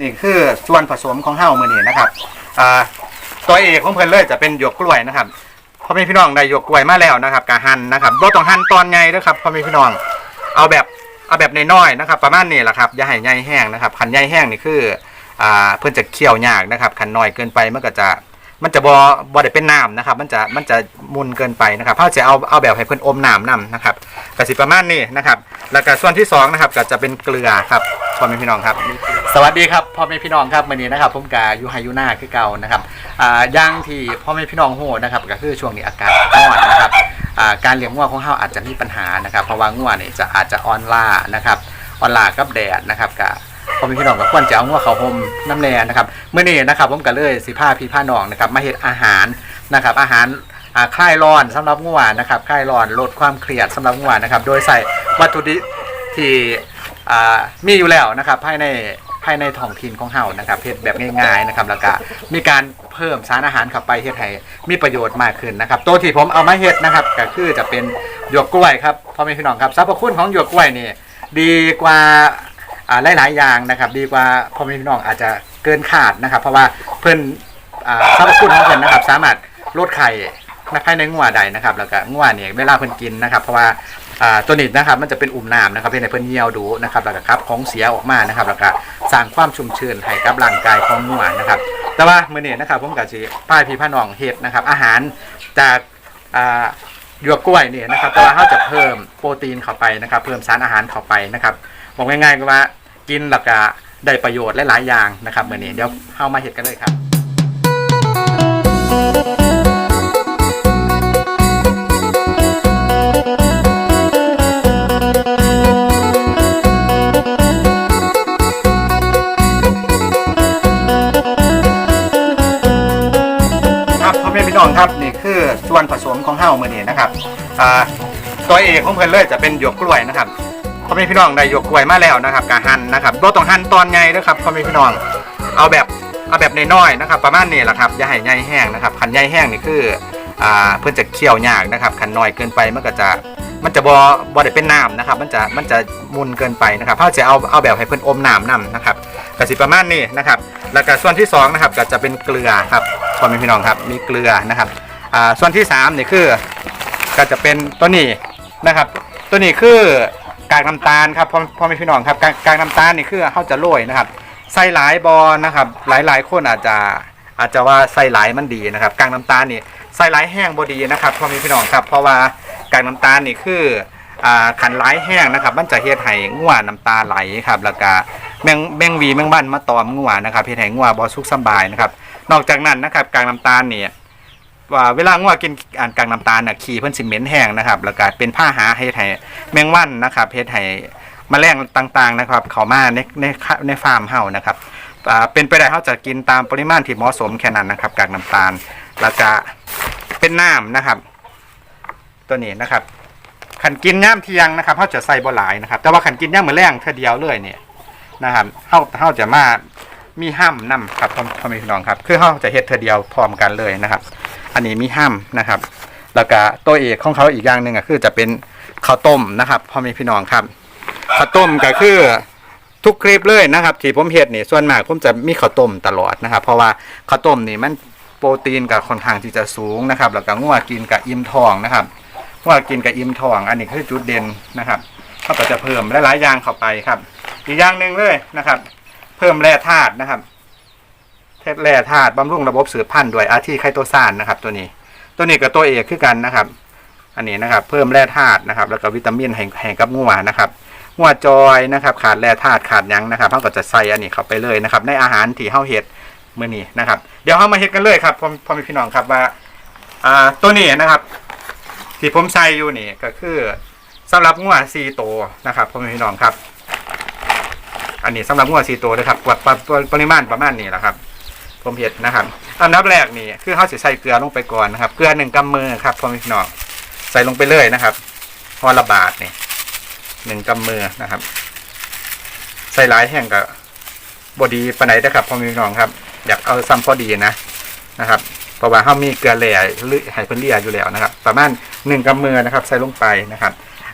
นี่คือส่วนผสมของเฮ้ามือนี่นะครับอ่าตัวเอกของเพิ่นเลยจะเป็นหยวกกล้วยนะครับพ่อแม่พี่น้องได้หยวกกล้วยมาแล้วนะครับกะหั่นนะครับบ่ต้องหั่นตอนใหญ่เด้อครับพ่อแม่พี่น้องเอาแบบเอาแบบน้อยๆนะครับ ประมาณนี้แหละครับอย่าให้ใหญ่แห้งนะครับคันใหญ่แห้งนี่คืออ่าเพิ่นจะเคี่ยวยากนะครับคันน้อยเกินไปมันก็จะ มันจะบ่บ่ได้เป็นน้ำนะครับ มันจะมันจะมุนเกินไปนะครับเฮาจะเอาเอาแบบให้เพิ่นอมน้ำนํนะครับก็สิประมาณนี้นะครับ แล้วก็ส่วนที่สองนะครับก็จะเป็นเกลือครับพ่อแม่พี่น้องครับ สวัสดีครับพ่อแม่พี่น้องครับวันนี้นะครับผมกายูไฮยูนาคือเก่านะครับอ่าย่างที่พ่อแม่พี่น้องโหนะครับก็คือช่วงนี้อากาศร้อนนะครับอ่าการเลี้ยงงัวของเราอาจจะมีปัญหานะครับเพราะว่างัวเนี่ยจะอาจจะออนล่านะครับออนล่ากับแดดนะครับกับ พ่อแม่พี่น้องก็ควรจะเอางัวเขาห่มน้ำแน่นะครับเมื่อนี้นะครับผมก็เลยสิผ้าพี่ผ้าน้องนะครับมาเฮ็ดอาหารนะครับ อาหารอ่าคลายร้อนสำหรับงัวนะครับคลายร้อนลดความเครียดสำหรับงัวนะครับ โดยใส่วัตถุดิบที่มีอยู่แล้วนะครับภายในภายในท้องถิ่นของเฮานะครับเฮ็ดแบบง่ายๆนะครับแล้วก็มีการเพิ่มสารอาหารเข้าไปเฮ็ดให้มีประโยชน์มากขึ้นนะครับตัวที่ผมเอามาเฮ็ดนะครับก็คือจะเป็นหยวกกล้วยครับพ่อแม่พี่น้องครับสรรพคุณของหยวกกล้วยนี่ดีกว่า อ่าหลายๆอย่างนะครับ ดีกว่าพ่อแม่พี่น้องอาจจะเกินขาดนะครับ เพราะว่าเพิ่นอ่าสรรพคุณของเพิ่อนนะครับ สามารถลดไข่ภายในงัวได้นะครับ แล้วก็งัวเนี่ยเวลาเพิ่นกินนะครับ เพราะว่าอ่าตัวนี้นะครับ มันจะเป็นอุ่มน้ำนะครับเพื่อให้เพิ่นเหี่ยวดูนะครับแล้วก็ครับของเสียออกมานะครับแล้วก็สร้างความชุ่มชื้นให้กับร่างกายของงัวนะครับ แต่ว่ามื้อนี้นะครับผมก็สิพาพี่พาน้องเฮ็ดนะครับ อาหารจากอ่าหยวกกล้วยเนี่ยนะครับแต่ว่าเราจะเพิ่มโปรตีนเข้าไปนะครับ เพิ่มสารอาหารเข้าไปนะครับบอกง่ายๆก็ว่า กินแล้วก็ได้ประโยชน์หลายๆอย่างนะครับมื้อนี้เดี๋ยวเฮามาเฮ็ดกันเลยครับครับพ่อแม่พี่น้องครับนี่คือส่วนผสมของเฮ้ามือนี้นะครับตัวเอกของเพิ่นเลยจะเป็นหยวกกล้วยนะครับ พ่อแม่พี่น้องได้ยกกล้วยมาแล้วนะครับกะหั่นนะครับบ่ต้องหั่นตอนใหญ่นะครับพ่อแม่พี่น้องเอาแบบเอาแบบน้อยๆนะครับ ประมาณนี้แหละครับอย่าให้ใหญ่แห้งนะครับคันใหญ่แห้งนี่คืออ่าเพิ่อนจะเคี่ยวยากนะครับคันน้อยเกินไปมันก็จะมันจะบ่บ่ได้เป็นน้ำนะครับ มันจะมันจะมุนเกินไปนะครับเฮาจะเอาเอาแบบให้เพิ่อนอมน้ำนํนะครับก็สิประมาณนี้นะครับ แล้วก็ส่วนที่สองนะครับก็จะเป็นเกลือครับพ่อแม่พี่น้องครับมีเกลือนะครับอ่าส่วนที่สามนี่คือก็จะเป็นตัวนี้นะครับ ตัวนี้คือ กากน้ำตาลครับพ่อพ่อแม่พี่น้องครับกากกากน้ำตาลนี่คือเขาจะโรยนะครับใส่หลายบอนะครับ หลายหลายคนอาจจะอาจจะว่าใส่หลายมันดีนะครับกากน้ำตาลนี่ใส่หลายแห้งบดีนะครับพ่อแม่พี่น้องครับ เพราะว่ากากน้ำตาลนี่คืออ่าขันหลายแห้งนะครับ มันจะเฮ็ดให้งัวน้ำตาไหลครับแล้วก็แมงแมงวีแมงบ้านมาตอมงัวนะครับเพียงให้งัวบอสุกสำบายนะครับ นอกจากนั้นนะครับกากน้ำตาลเนี่ย ว่าเวลางัวกินอ่านกลากน้ำตาลน่ะขี้เพิ่นสิเหม็นแห้งนะครับ แล้วก็เป็นผ้าหาให้ให้แมงวันนะครับเฮ็ดให้แมลงต่างๆนะครับ เข้ามาในในในฟาร์มเฮานะครับอ่าเป็นไปได้เฮาจะกินตามปริมาณที่เหมาะสมแค่นั้นนะครับกากน้ำตาล แล้วก็เป็นน้ำนะครับ ตัวนี้นะครับขันกินย่ามเทียงนะครับเฮาจะใส่บ่หลายนะครับ แต่ว่าขันกินย่ามมื้อแรงเท่อเดียวเลยเนี่ยนะครับเฮาเฮาจะมามีห้ามนํครับพ่อแม่พี่น้องครับ คือเฮาจะเฮ็ดเทอเดียวพร้อมกันเลยนะครับ นนี้มีห้ามนะครับ แล้วก็ตัวเอกของเขาอีกอย่างหนึ่งก็คือจะเป็นข้าวต้มนะครับพ่อแม่พี่น้องครับข้าวต้มก็คือทุกคลิปเลยนะครับ ที่ผมเฮ็ดนี่ส่วนมากผมจะมีข้าวต้มตลอดนะครับ เพราะว่าข้าวต้มนี่มันโปรตีนกับค่อนข้างที่จะสูงนะครับ แล้วก็งัวกินกับอิ่มท้องนะครับงัวกินกับอิ่มท้อง อันนี้คือจุดเด่นนะครับเขาก็จะเพิ่มหลายๆอย่างเข้าไปครับ อีกอย่างหนึ่งเลยนะครับ เพิ่มแร่ธาตุนะครับ แร่ธาตุบำรุงระบบสืบพันธุ์ด้วยอาทิไคโตซานนะครับ ตัวนี้ ตัวนี้กับตัวเอกคือกันนะครับ อันนี้นะครับ เพิ่มแร่ธาตุนะครับ แล้วก็วิตามินแห่งแห่งกับงัวนะครับงัวจอยนะครับ ขาดแร่ธาตุขาดยังนะครับเขาก็จะใส่อันนี้เข้าไปเลยนะครับ ในอาหารที่เฮาเฮ็ดมื้อนี้นะครับ เดี๋ยวเฮามาเฮ็ดกันเลยครับพ่อพ่อแม่พี่น้องครับว่าอ่าตัวนี้นะครับ ที่ผมใส่อยู่นี่ก็คือสำหรับงัว4ตัวนะครับพ่อม่พี่น้องครับ อันนี้สำหรับงัวสีตัวนะครับปริมาณประมาณนี้แหละครับ ผมเห็ดนะครับอันดับแรกนี่คือเขาจะใส่เกลือลงไปก่อนนะครับเกลือหนึ่งกำมือครับพ่อแม่พี่น้องใส่ลงไปเลยนะครับพอละบาทนี่หนึ่งกำมือนะครับ ใส่หลายแห้งกับบดีปานไหนนะครับพ่อแม่พี่น้องครับ อยากเอาซ้ำพอดีนะนะครับเพราะว่าเขามีเกลือแหล่หรือไฮเปอร์เลียอยู่แล้วนะครับ ประมาณหนึ่งกำมือนะครับ ใส่ลงไปนะครับ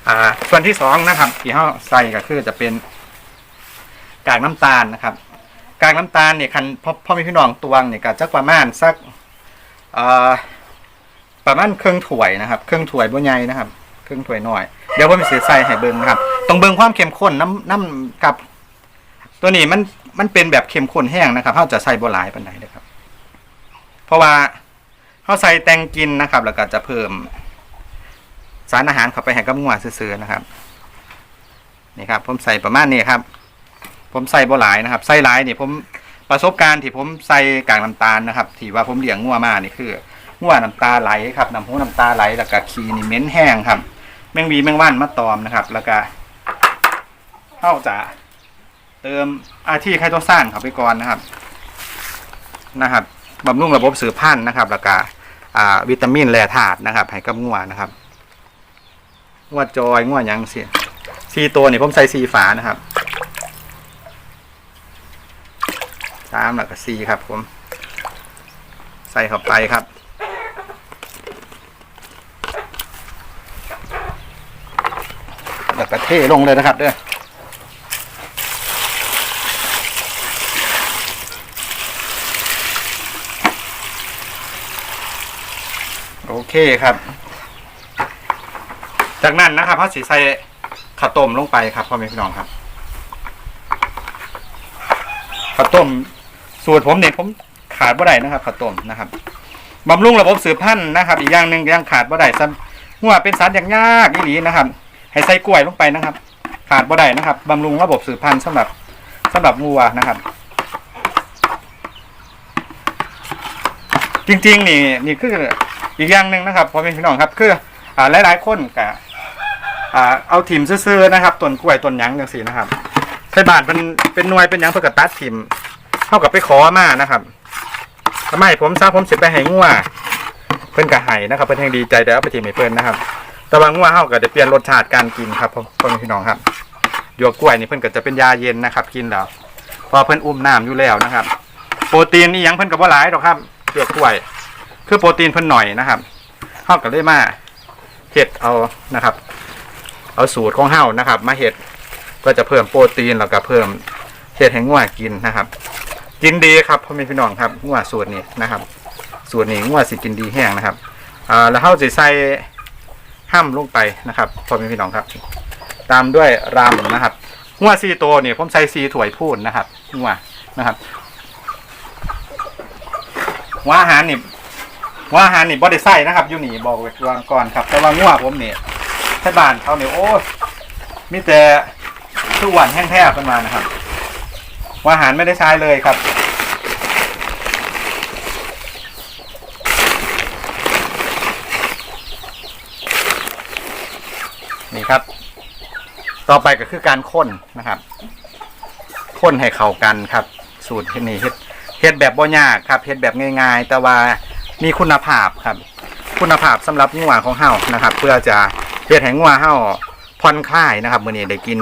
อ่าส่วนที่สองนะครับที่เขาใส่ก็คือจะเป็นกากน้ำตาลนะครับ กากน้ำตาลเนี่ยคันพ่อพ่อแม่พี่น้องตวงเนี่ยก็จักประมาณสักเอ่อประมาณครึ่งถ้วยนะครับครึ่งถ้วยบ่ใหญ่นะครับครึ่งถ้วยน้อย เดี๋ยวผมจะใส่ให้เบิ่งนะครับต้องเบิ่งความเข้มข้นน้ำน้ำกับ ตัวนี้มันมันเป็นแบบเข้มข้นแห้งนะครับเขาจะใส่บ่หลายปานใดนะครับ เพราะว่าเขาใส่แตงกินนะครับ แล้วก็จะเพิ่ม สารอาหารเข้าไปให้กับงัวซื่อๆนะครับ นี่ครับ ผมใส่ประมาณนี้ครับ ผมใส่บ่หลายนะครับใส่หลายนี่ผมประสบการณ์ที่ผมใส่กากน้ำตาลนะครับที่ว่าผมเลี้ยงงัวมานี่คืองัวน้ำตาไหลครับน้ำหูน้ำตาไหลแล้วก็ขี้นี่เหม็นแห้งครับ แมงวีแมงว่านมาตอมนะครับ แล้วก็เข้าจะเติมอาที่ไคโตซานเข้าไปก่อนนะครับนะครับบำรุงระบบสืบพันธุ์นะครับ แล้วก็วิตามินแร่ธาตุนะครับให้กับงัวนะครับงัวจอยงัวยังเสียซีตัวนี่ผมใส่ซีฝานะครับสามแล้วก็ซีครับ ผม ใส่เข้าไปครับแล้วก็เทลงเลยนะครับเด้อโอเคครับ จากนั้นนะครับเขาสีใส่ข้าวต้มลงไปครับพ่อแม่พี่น้องครับข้าวต้ม สูตรผมเนี่ยผมขาดบ่ได้นะครับข้าวต้มนะครับบำรุงระบบสืบพันธุ์นะครับ อีกอย่างหนึ่งยังขาดบ่ได้ซ้ำหัวเป็นสารอย่างยากอีหลีนะครับ ให้ใส่กล้วยลงไปนะครับ ขาดบ่ได้นะครับบำรุงระบบสืบพันธุ์สำหรับสำหรับวัวนะครับจริงๆนี่นี่คืออีกอย่างหนึ่งนะครับพ่อแม่พี่น้องครับ คืออ่าหลายๆคนกะอ่าเอาถิ่มซื่อๆนะครับต้นกล้วยต้นหยังจังซี่นะครับใช่บานเป็นเป็นหน่วยเป็นหยังเพื่อกตัดถิ่ม เท่ากับไปขอมานะครับทำไมผมทราบผมเสิไปให้งัวเพิ่นกะให้นะครับ เพิ่นแห่งดีใจเดี๋ยวเอาไปถิ่มให้เพิ่นนะครับ แต่ว่างัวเฮาก็จะเปลี่ยนรสชาติการกินครับพ่อพี่น้องครับหยวกกล้วยนี่เพิ่นก็จะเป็นยาเย็นนะครับ กินแล้วพอเพิ่นอุ้มน้ำอยู่แล้วนะครับ โปรตีนนี่ยังเพิ่นก็บ่หลายดอกครับหยวกกล้วย คือโปรตีนเพิ่นหน่อยนะครับเฮาก็เลยมาเฮ็ดเอานะครับ เอาสูตรของเฮานะครับ มาเฮ็ดก็จะเพิ่มโปรตีนแล้วก็เพิ่มเฮ็ดให้งัวกินนะครับ กินดีครับพ่อแม่พี่น้องครับงัวสูตรนี้นะครับ สูตรนี้งัวสิกินดีแห้งนะครับอ่าแล้วเฮาสิใส่ห้ามลงไปนะครับพ่อแม่พี่น้องครับ ตามด้วยรำนะครับหัวซีตัวเนี่ยผมใส่ซีถ้วยพูนนะครับหัวนะครับวอาหารนี่วอาหารนี่บ่ได้ใส่นะครับอยู่นี่บอกไว้ก่อนก่อนครับ แต่ว่างัวผมเนี่ยที่บานเขาเนี่ยโอ้มีแต่ทุกวันแห้งแท้ขึ้นมานะครับ หัวอาหารไม่ได้ใช้เลยครับ นี่ครับ ต่อไปก็คือการค้นนะครับค้นให้เข้ากันครับ สูตรนี่เฮ็ดเฮ็ดแบบบ่ยากครับเฮ็ดแบบง่าย ๆ แต่ว่ามีคุณภาพครับ คุณภาพสำหรับงัวของเฮานะครับ เพื่อจะเฮ็ดให้งัวเฮาผ่อนคลายนะครับมื้อนี้ได้กิน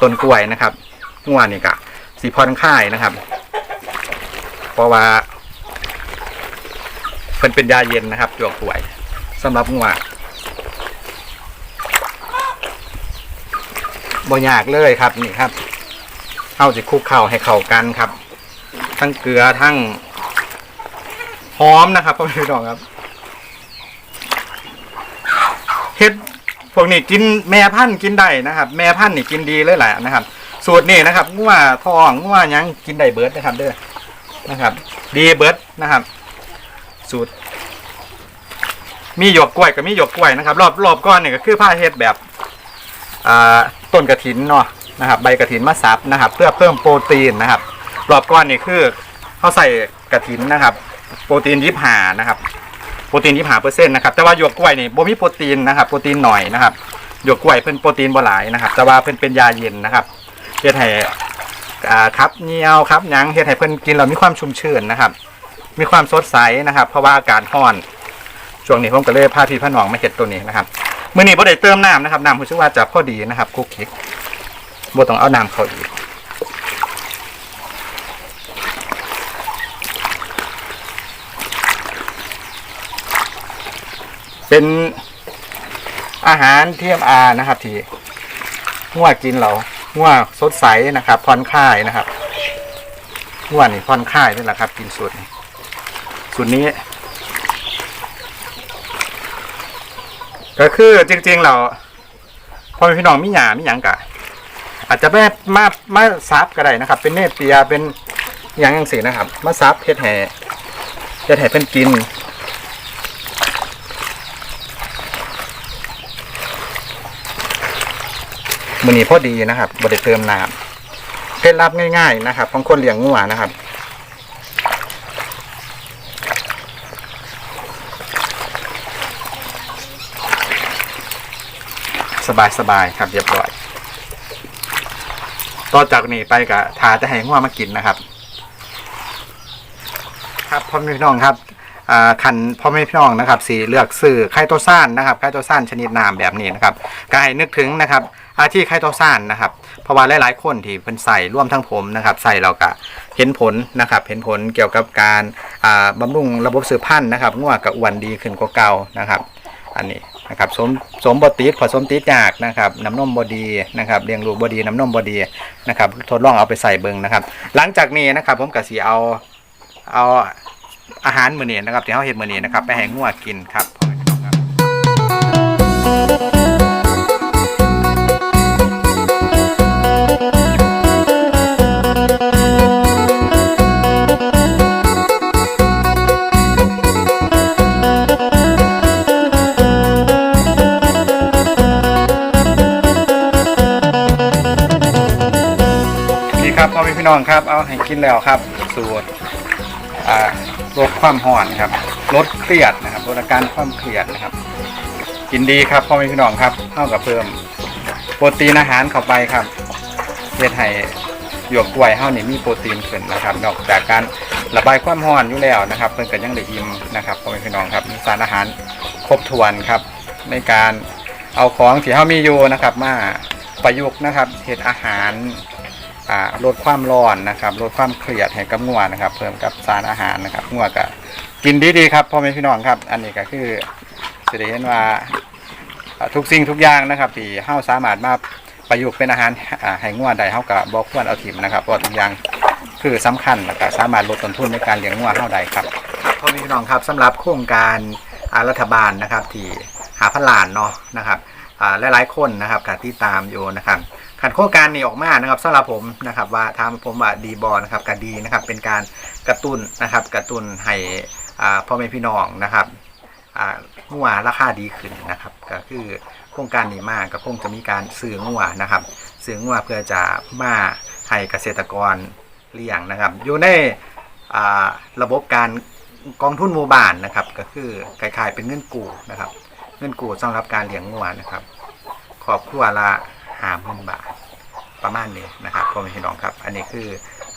ต้นกล้วยนะครับงัวนี่ก็ สิผ่อนคลายนะครับ เพราะว่าเพิ่นเป็นยาเย็นนะครับตัวกล้วยสำหรับงัวบ่ยากเลยครับนี่ครับเข้าจะคุกเข้าให้เข้ากันครับ ทั้งเกลือทั้งหอมนะครับพ่อพี่น้องครับเฮ็ดพวกนี้กินแม่พันธุ์กินได้นะครับ แม่พันธุ์นี่กินดีเลยแหละนะครับ สูตรนี้นะครับงัวทองงัวยังกินได้เบิร์ดนะครับเด้อนะครับ ดีเบิร์ดนะครับ สูตร มีหยวกกล้วยกับมีหยวกกล้วยนะครับ รอบรอบก้อนเนี่ยก็คือผ้าเฮ็ดแบบอ่าต้นกระถินเนาะนะครับ ใบกระถินมาซับนะครับ เพื่อเพิ่มโปรตีนนะครับ รอบก้อนนี่คือเขาใส่กระถินนะครับ โปรตีนยี่ห้านะครับโปรตีนยี่ห้าเปอร์เซ็นต์นะครับแต่ว่าหยวกกล้วยนี่บ่มีโปรตีนนะครับโปรตีนหน่อยนะครับหยวกกล้วยเพิ่นโปรตีนบ่หลายนะครับ แต่ว่าเพิ่นเป็นยาเย็นนะครับ เฮ็ดให้อ่าครับเหนียวครับยังเฮ็ดให้เพิ่นกินแล้วมีความชุ่มชื่นนะครับ มีความสดใสนะครับ เพราะว่าอากาศร้อนช่วงนี้ผมก็เลยพาพี่พ่อน้องมาเฮ็ดตัวนี้นะครับมื่อนี้บ่ได้เติมน้ำนะครับน้ำผมคิดว่าจะพอดีนะครับคุกคิกบ่ต้องเอาน้ำเข้าอีกเป็นอาหารเทียมอานะครับ ที่งัวกินเรา งัวสดใสนะครับผ่อนคลายนะครับง่วนี่ผ่อนคลายนี่แหละครับ กินสูตรนี้สูตรนี้ ก็คือจริงๆเราพ่อแม่พี่น้องมีหยามีหยังกะ อาจจะไม่มามาซับก็ได้นะครับ เป็นเนเปียเป็นหยังยังสีนะครับ มาซับเฮ็ดแห่เฮ็ดแห่เป็นกิน มือนี้พอดีนะครับบไดเติมน้ำเคล็ดลับง่ายๆนะครับของคนเลี้ยงงัวนะครับ สบายๆครับเรียบร้อยต่อจากนี้ไปกะทาจะให้งัวมากินนะครับ ครับพ่อแม่พี่น้องครับอ่าคันพ่อแม่พี่น้องนะครับสีเลือกซื้อไข่โตซ่านนะครับไข่โตซ่านชนิดน้ำแบบนี้นะครับก็ให้นึกถึงนะครับ อาที่ไข่โตซ่านนะครับเพราะว่าหลายๆคนที่เพิ่นใส่ร่วมทั้งผมนะครับใส่เราก็เห็นผลนะครับเห็นผลเกี่ยวกับการอ่าบำรุงระบบสืบพันธุ์นะครับงัวกับอ้วนดีขึ้นกว่าเก่านะครับ อันนี้นะครับสมสมบติดผสมติดยากนะครับน้ำนมบดีนะครับเลี้ยงลูกบดีน้ำนมบดีนะครับทดลองเอาไปใส่เบิงนะครับ หลังจากนี้นะครับผมก็สีเอาเอาอาหารมื้อนี้นะครับที่เขาเห็นมื้อนี้นะครับไปให้งัวกินครับพ่อแม่พี่น้องครับ พี่น้องครับ เอาให้กินแล้วครับ สูตรลดความห่อนครับลดเครียดนะครับลดอาการความเครียดนะครับ กินดีครับพ่อแม่พี่น้องครับเท่ากับเพิ่ม โปรตีนอาหารเข้าไปครับเพื่อให้หยวกกล้วยเฮานี่มีโปรตีนขึ้นนะครับ นอกจากการระบายความร้อนอยู่แล้วนะครับเพิ่นก็ยังได้อิ่มนะครับพ่อแม่พี่น้องครับมีสารอาหารครบถ้วนครับ ในการเอาของที่เฮามีอยู่นะครับ มาประยุกต์นะครับเฮ็ดอาหาร ลดความร้อนนะครับลดความเครียดให้กับงัวนะครับ เพิ่มกับสารอาหารนะครับงัวก็กินดีๆครับพ่อแม่พี่น้องครับ อันนี้ก็คือจะได้เห็นว่าทุกสิ่งทุกอย่างนะครับที่เฮาสามารถมาประยุกต์เป็นอาหารให้งัวได้เฮาก็บ่ควรเอาถิ่มนะครับเพราะทุกอย่างคือสำคัญแล้วก็สามารถลดต้นทุนในการเลี้ยงงัวเฮาได้ครับพ่อแม่พี่น้องครับสำหรับโครงการรัฐบาลนะครับที่หาพันล้านเนาะนะครับอ่าหลายๆคนนะครับก็ติดตามอยู่นะครับ ขันโครงการนี้ออกมานะครับสำหรับผมนะครับว่าทางผมว่าดีบอนะครับก็ดีนะครับ เป็นการกระตุ้นนะครับ กระตุ้นให้พ่อแม่พี่น้องนะครับอ่างัวราคาดีขึ้นนะครับ ก็คือโครงการนี้มากก็คงจะมีการซื้องัวนะครับซื้องัวเพื่อจะมาให้เกษตรกรเลี้ยงนะครับ อยู่ในระบบการกองทุนหมู่บ้านนะครับ ก็คือคล้ายๆเป็นเงินกู้นะครับ เงินกู้สำหรับการเลี้ยงงัวนะครับครอบครัวละ ห้าหมื่นบาทประมาณนี้นะครับพ่อแม่พี่น้องครับ อันนี้คือ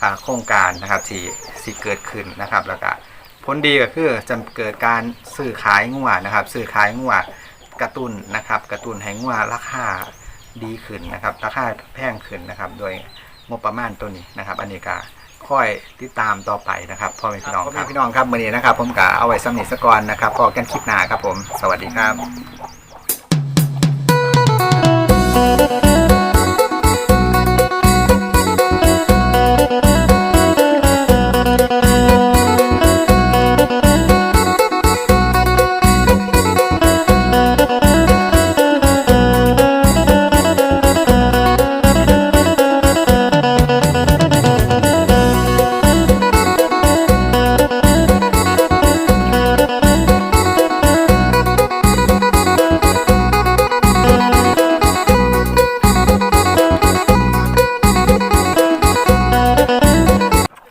อโครงการนะครับที่สิเกิดขึ้นนะครับ แล้วก็ผลดีก็คือจะเกิดการซื้อขายงัวนะครับซื้อขายงัวกระตุ้นนะครับ กระตุ้นให้งัวราคาดีขึ้นนะครับ ราคาแพงขึ้นนะครับ โดยงบประมาณตัวนี้นะครับ อันนี้ก็ค่อยติดตามต่อไปนะครับพ่อแม่พี่น้องครับพี่น้องครับมื่อนี้นะครับ ผมก็เอาไว้สำเนีสกอนนะครับพอกันคลิปหน้าครับผม สวัสดีครับ